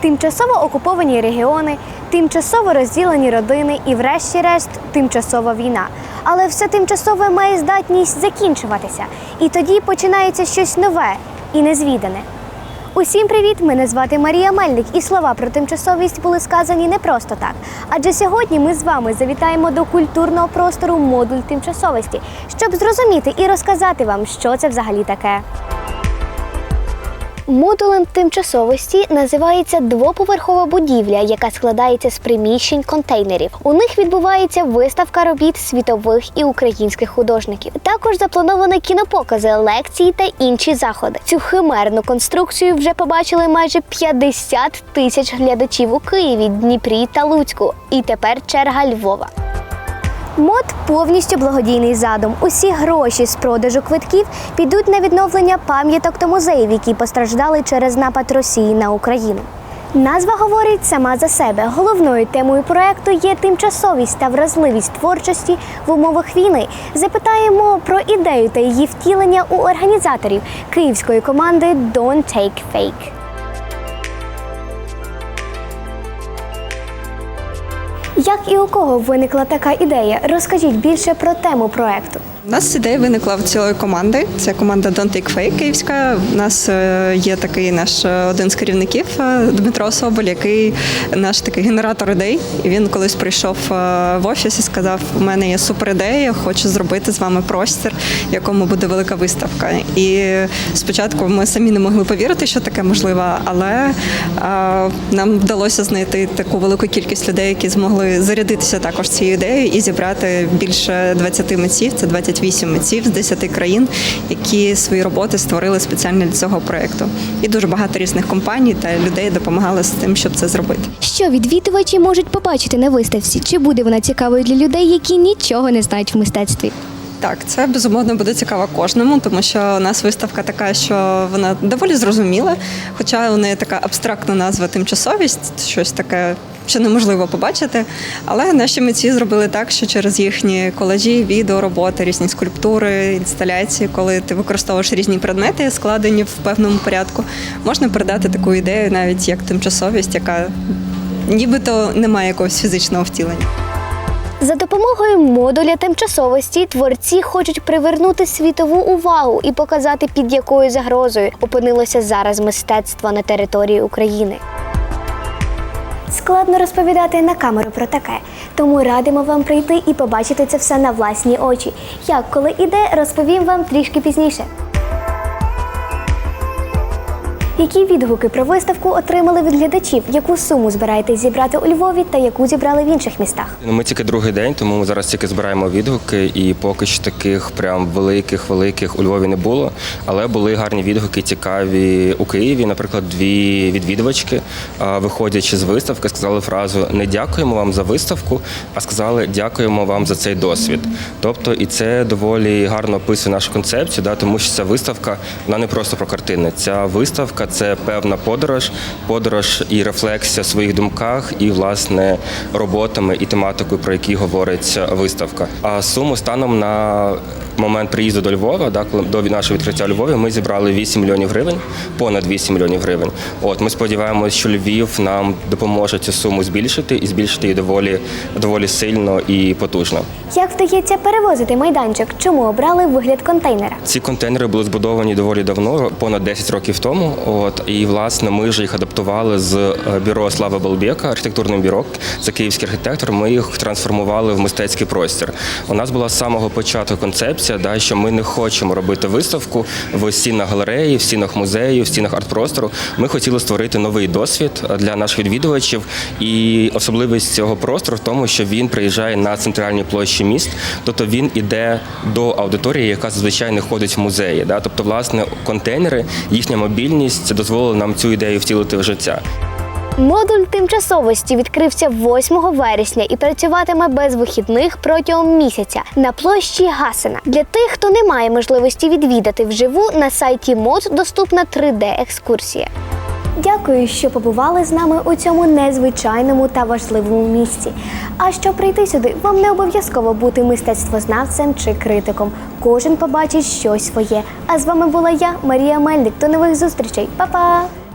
тимчасово окуповані регіони, тимчасово розділені родини і, врешті-решт, тимчасова війна. Але все тимчасове має здатність закінчуватися, і тоді починається щось нове і незвідане. Усім привіт! Мене звати Марія Мельник, і слова про тимчасовість були сказані не просто так. Адже сьогодні ми з вами завітаємо до культурного простору модуль тимчасовості, щоб зрозуміти і розказати вам, що це взагалі таке. Модулем тимчасовості називається двоповерхова будівля, яка складається з приміщень контейнерів. У них відбувається виставка робіт світових і українських художників. Також заплановані кінопокази, лекції та інші заходи. Цю химерну конструкцію вже побачили майже 50 тисяч глядачів у Києві, Дніпрі та Луцьку. І тепер черга Львова. Мод повністю благодійний задум. Усі гроші з продажу квитків підуть на відновлення пам'яток та музеїв, які постраждали через напад Росії на Україну. Назва говорить сама за себе. Головною темою проекту є тимчасовість та вразливість творчості в умовах війни. Запитаємо про ідею та її втілення у організаторів київської команди Don't Take Fake. Як і у кого виникла така ідея? Розкажіть більше про тему проекту. У нас ідея виникла в цілої команди. Це команда Don't Take Fake київська. У нас е, є такий наш е, один з керівників е, Дмитро Соболь, який наш такий генератор ідей. І він колись прийшов в офіс і сказав: У мене є супер ідея, хочу зробити з вами простір, в якому буде велика виставка. І спочатку ми самі не могли повірити, що таке можливо, але нам вдалося знайти таку велику кількість людей, які змогли зарядитися також цією ідеєю і зібрати більше 20 митців. Це 28 митців з 10 країн, які свої роботи створили спеціально для цього проекту. І дуже багато різних компаній та людей допомагали з тим, щоб це зробити. Що відвідувачі можуть побачити на виставці? Чи буде вона цікавою для людей, які нічого не знають в мистецтві? Так, це безумовно буде цікаво кожному, тому що у нас виставка така, що вона доволі зрозуміла, хоча у неї така абстрактна назва тимчасовість, щось таке. Що неможливо побачити, але наші митці зробили так, що через їхні колажі, відео, роботи, різні скульптури, інсталяції, коли ти використовуєш різні предмети, складені в певному порядку, можна передати таку ідею, навіть як тимчасовість, яка нібито не має якогось фізичного втілення. За допомогою модуля тимчасовості творці хочуть привернути світову увагу і показати, під якою загрозою опинилося зараз мистецтво на території України. Складно розповідати на камеру про таке, тому радимо вам прийти і побачити це все на власні очі. Як коли іде, розповім вам трішки пізніше. Які відгуки про виставку отримали від глядачів? Яку суму збираєтесь зібрати у Львові та яку зібрали в інших містах? Ну, Ми тільки другий день, тому ми зараз тільки збираємо відгуки, і поки що таких прям великих, великих у Львові не було. Але були гарні відгуки, цікаві у Києві. Наприклад, дві відвідувачки, виходячи з виставки, сказали фразу Не дякуємо вам за виставку, а сказали дякуємо вам за цей досвід. Тобто, і це доволі гарно описує нашу концепцію, да, тому що ця виставка вона не просто про картини. Ця виставка це певна подорож, подорож і рефлексія в своїх думках, і власне роботами і тематикою, про які говорить виставка. А суму станом на момент приїзду до Львова, да, коли до нашого відкриття Львові, ми зібрали 8 мільйонів гривень, понад 8 мільйонів гривень. От ми сподіваємося, що Львів нам допоможе цю суму збільшити і збільшити її доволі доволі сильно і потужно. Як вдається перевозити майданчик? Чому обрали вигляд контейнера? Ці контейнери були збудовані доволі давно, понад 10 років тому. От і власне ми ж їх адаптували з е, бюро Слави Балбєка, архітектурним бюро. Це київський архітектор. Ми їх трансформували в мистецький простір. У нас була з самого початку концепція, да, що ми не хочемо робити виставку в стінах галереї, в стінах музею, в стінах арт-простору. Ми хотіли створити новий досвід для наших відвідувачів. І особливість цього простору в тому, що він приїжджає на центральні площі міст, тобто він іде до аудиторії, яка зазвичай не ходить в музеї. Да? Тобто, власне, контейнери, їхня мобільність дозволила нам цю ідею втілити в життя. Модуль тимчасовості відкрився 8 вересня і працюватиме без вихідних протягом місяця на площі Гасена. Для тих, хто не має можливості відвідати вживу, на сайті МОД доступна 3D-екскурсія. Дякую, що побували з нами у цьому незвичайному та важливому місці. А щоб прийти сюди, вам не обов'язково бути мистецтвознавцем чи критиком. Кожен побачить щось своє. А з вами була я, Марія Мельник. До нових зустрічей. Па-па!